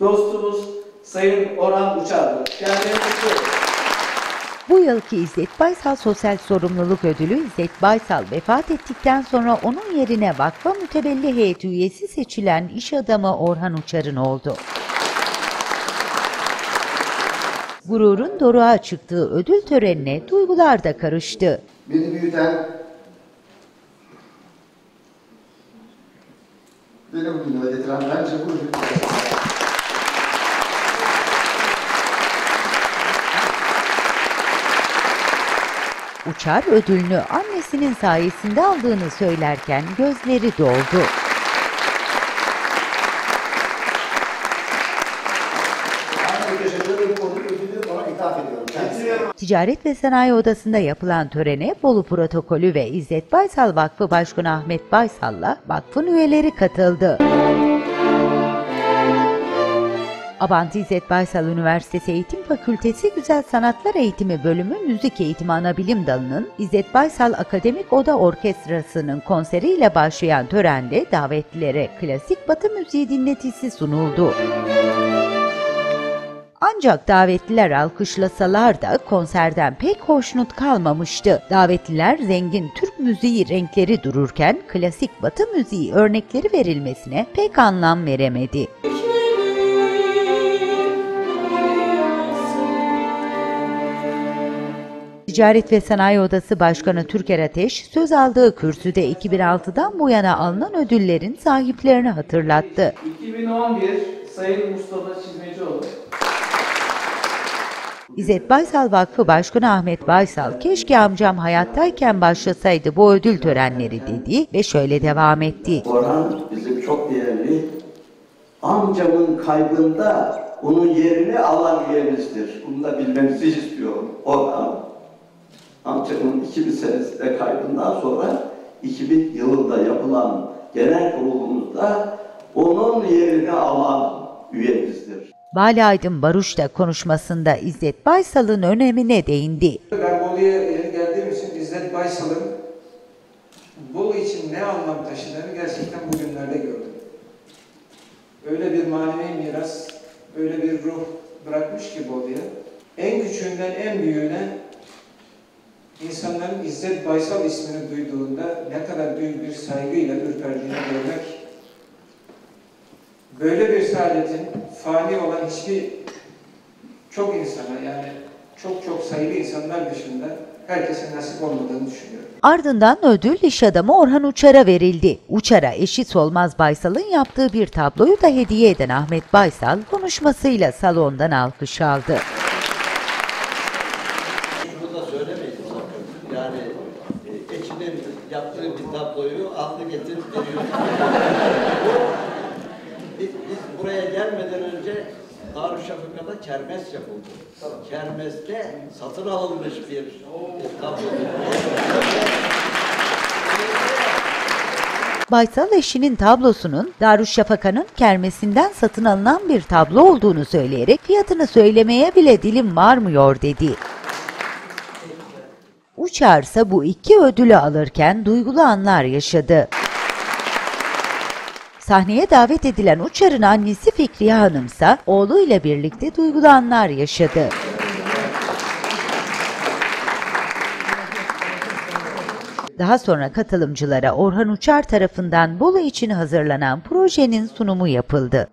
dostumuz Sayın Orhan Uçar'dı. Kendini kutluyorum. Bu yılki İzzet Baysal Sosyal Sorumluluk Ödülü İzzet Baysal vefat ettikten sonra onun yerine vakfa mütevelli heyeti üyesi seçilen iş adamı Orhan Uçar'ın oldu. Gururun doruğa çıktığı ödül törenine duygular da karıştı. Beni büyüten, beni bugüne getiren bence bu ödül. Uçar ödülünü annesinin sayesinde aldığını söylerken gözleri doldu. Ticaret ve Sanayi Odası'nda yapılan törene Bolu Protokolü ve İzzet Baysal Vakfı Başkanı Ahmet Baysal'la vakfın üyeleri katıldı. Abant İzzet Baysal Üniversitesi Eğitim Fakültesi Güzel Sanatlar Eğitimi Bölümü Müzik Eğitimi Anabilim Dalı'nın İzzet Baysal Akademik Oda Orkestrası'nın konseriyle başlayan törende davetlilere klasik batı müziği dinletisi sunuldu. Ancak davetliler alkışlasalar da konserden pek hoşnut kalmamıştı. Davetliler zengin Türk müziği renkleri dururken klasik batı müziği örnekleri verilmesine pek anlam veremedi. Ticaret ve Sanayi Odası Başkanı Türker Ateş, söz aldığı kürsüde 2006'dan bu yana alınan ödüllerin sahiplerini hatırlattı. 2011 Sayın Mustafa Çizmecioğlu. İzzet Baysal Vakfı Başkanı Ahmet Baysal, keşke amcam hayattayken başlasaydı bu ödül törenleri dedi ve şöyle devam etti. Orhan bizim çok değerli. Amcamın kaybında onun yerini alan üyemizdir. Bunu da bilmenizi istiyorum. Orhan, amcamın 2000 senesinde kaybından sonra 2000 yılında yapılan genel kurulumuzda onun yerini alan üyemizdir. Vali Aydın Baruş da konuşmasında İzzet Baysal'ın önemine değindi. Ben Bolu'ya yeni geldiğim için İzzet Baysal'ın Bolu için ne anlam taşıdığını gerçekten bugünlerde gördüm. Öyle bir manevi miras, öyle bir ruh bırakmış ki Bolu'ya. En küçüğünden en büyüğüne insanların İzzet Baysal ismini duyduğunda ne kadar büyük bir saygıyla ürperdiğini görmek böyle bir saadetin fani olan hiçbir çok insana yani çok çok sayılı insanlar dışında herkese nasip olmadığını düşünüyorum. Ardından ödül iş adamı Orhan Uçar'a verildi. Uçar'a eşit olmaz Baysal'ın yaptığı bir tabloyu da hediye eden Ahmet Baysal konuşmasıyla salondan alkış aldı. Bunu da söylemeyin sakın. Yani e, eşinin yaptığı bir tabloyu aldı getirip veriyor. biz, biz buraya gelmeden önce Darüşşafaka'da kermes yapıldı. Kermeste satın alınmış bir e, tablo. Baysal eşinin tablosunun Darüşşafaka'nın kermesinden satın alınan bir tablo olduğunu söyleyerek fiyatını söylemeye bile dilim varmıyor dedi. Uçarsa bu iki ödülü alırken duygulu anlar yaşadı. Sahneye davet edilen Uçar'ın annesi Fikriye Hanımsa oğluyla birlikte duygulu anlar yaşadı. Daha sonra katılımcılara Orhan Uçar tarafından Bolu için hazırlanan projenin sunumu yapıldı.